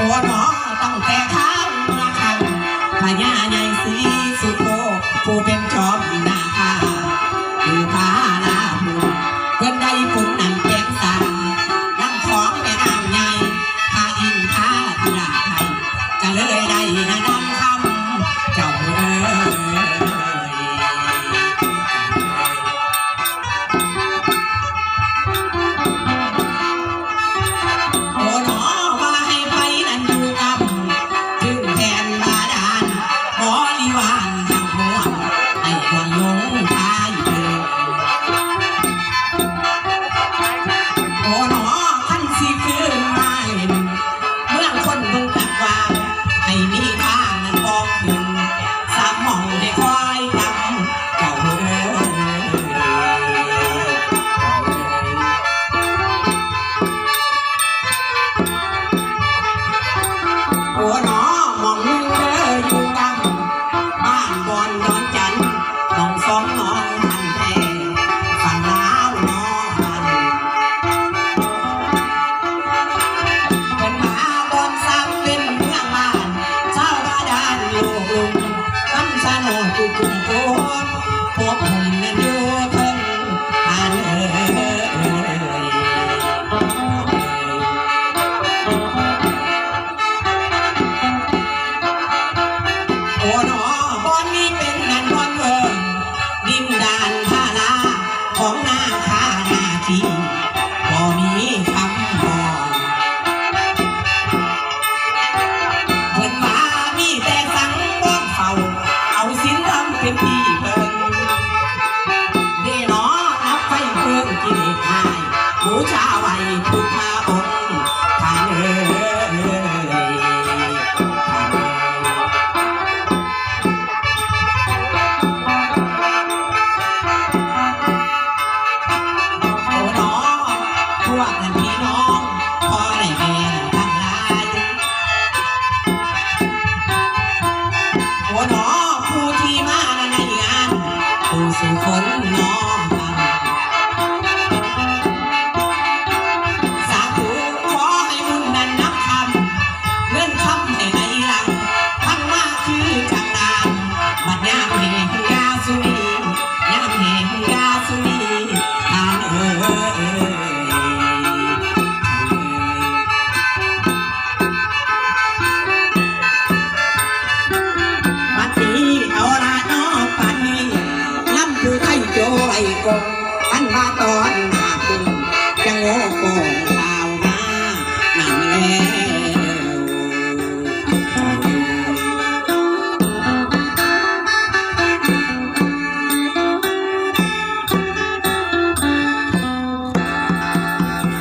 โอ้หมอต้องแต่เท้ามาคันพญา you high. พื้นที่เพิ่นเด้อนับไฟเพิ่นกิเลสหายบูชาว้พุทธาองค์ท่นี้พัน โจไอ้กอันมาตอนมาคุณจังโง่